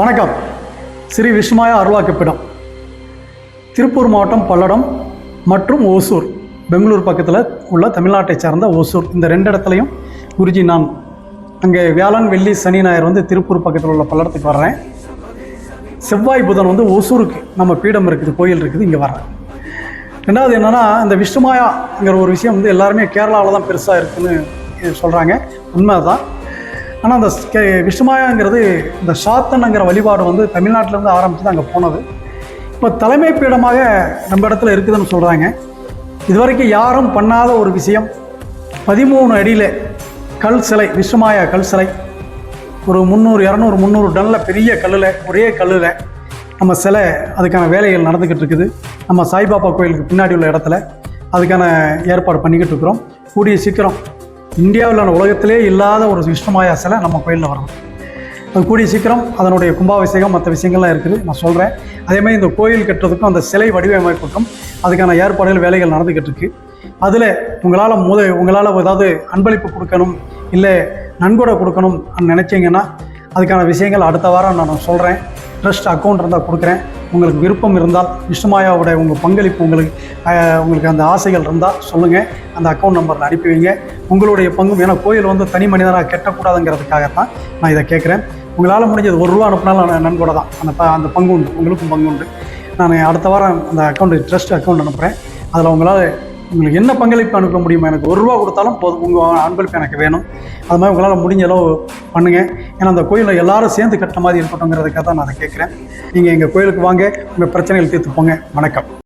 வணக்கம். ஸ்ரீ விஷ்மாயா அருளாக்கப்பிடம் திருப்பூர் மாவட்டம் பல்லடம் மற்றும் ஓசூர். பெங்களூர் பக்கத்தில் உள்ள தமிழ்நாட்டை சார்ந்த ஓசூர். இந்த ரெண்டு இடத்துலையும் குருஜி நான் அங்கே வியாழன் வெள்ளி சனி ஞாயிறு வந்து திருப்பூர் பக்கத்தில் உள்ள பல்லடத்துக்கு வர்றேன். செவ்வாய் புதன் வந்து ஓசூருக்கு நம்ம பீடம் இருக்குது கோயில் இருக்குது இங்கே வர்றேன். ரெண்டாவது என்னென்னா இந்த விஷ்ணுமாயாங்கிற ஒரு விஷயம் வந்து எல்லாருமே கேரளாவில் தான் பெருசாக இருக்குன்னு சொல்கிறாங்க உண்மை தான் ஆனால் அந்த கே- விஷ்ணுமாயாங்கிறது இந்த சாத்தனுங்கிற வழிபாடு வந்து தமிழ்நாட்டிலேருந்து ஆரம்பித்து தான் அங்கே போனது. இப்போ தலைமை பீடமாக நம்ம இடத்துல இருக்குதுன்னு சொல்கிறாங்க இதுவரைக்கும் யாரும் பண்ணாத ஒரு விஷயம் பதிமூணு அடியில் கல் சிலை விஷ்ணுமாயா கல் சிலை. ஒரு முந்நூறு இரநூறு முந்நூறு டன்னில் பெரிய கல்லில் ஒரே கல்லில் நம்ம சிலை அதுக்கான வேலைகள் நடந்துக்கிட்டு இருக்குது. நம்ம சாய்பாபா கோயிலுக்கு பின்னாடி உள்ள இடத்துல அதுக்கான ஏற்பாடு பண்ணிக்கிட்டு இருக்கிறோம். கூடிய சீக்கிரம் இந்தியாவில் உலகத்திலே இல்லாத ஒரு விஷ்ணுமாயா சிலை நம்ம கோயிலில் வரணும் அது கூடிய சீக்கிரம் அதனுடைய கும்பாபிஷேகம் மற்ற விஷயங்கள்லாம் இருக்குது. நான் சொல்கிறேன் அதேமாதிரி இந்த கோயில் கட்டுறதுக்கும் அந்த சிலை வடிவமைப்புக்கும் அதுக்கான ஏற்பாடுகள் வேலைகள் நடந்துக்கிட்டு இருக்குது அதில் உங்களால் முத உங்களால் ஏதாவது அன்பளிப்பு கொடுக்கணும் இல்லை நன்கொடை கொடுக்கணும் நினச்சிங்கன்னா அதுக்கான விஷயங்கள் அடுத்த வாரம் நான் சொல்கிறேன் ட்ரஸ்ட் அக்கௌண்ட் இருந்தால் கொடுக்குறேன். உங்களுக்கு விருப்பம் இருந்தால் விஷ்ணுமாயாவுடைய உங்கள் பங்களிப்பு உங்களுக்கு உங்களுக்கு அந்த ஆசைகள் இருந்தால் சொல்லுங்கள் அந்த அக்கௌண்ட் நம்பரில் அனுப்பி வைங்க. உங்களுடைய பங்கும் ஏன்னா கோயில் வந்து தனி மனிதனாக கெட்டக்கூடாதுங்கிறதுக்காகத்தான் நான் இதை கேட்குறேன். உங்களால் முடிஞ்சது ஒரு ரூபா அனுப்பினாலும் நான் தான். அந்த ப அந்த பங்கு உண்டு. உங்களுக்கும் பங்கு உண்டு. நான் அடுத்த வாரம் அந்த அக்கௌண்ட் ட்ரஸ்ட் அக்கௌண்ட் அனுப்புகிறேன் அதில் உங்களால் உங்களுக்கு என்ன பங்களிப்பு அனுப்ப முடியுமா எனக்கு ஒரு ரூபா கொடுத்தாலும் போதும். உங்கள் அன்பளிப்பு எனக்கு வேணும். அது மாதிரி உங்களால் முடிஞ்ச அளவு பண்ணுங்கள் ஏன்னா அந்த கோயிலில் எல்லாரும் சேர்ந்து கட்டுற மாதிரி இருக்கட்டும்ங்கிறதுக்காக தான் நான் அதை கேட்குறேன். நீங்கள் எங்கள் கோயிலுக்கு வாங்க. உங்கள் பிரச்சனைகள் தீர்த்து போங்க. வணக்கம்.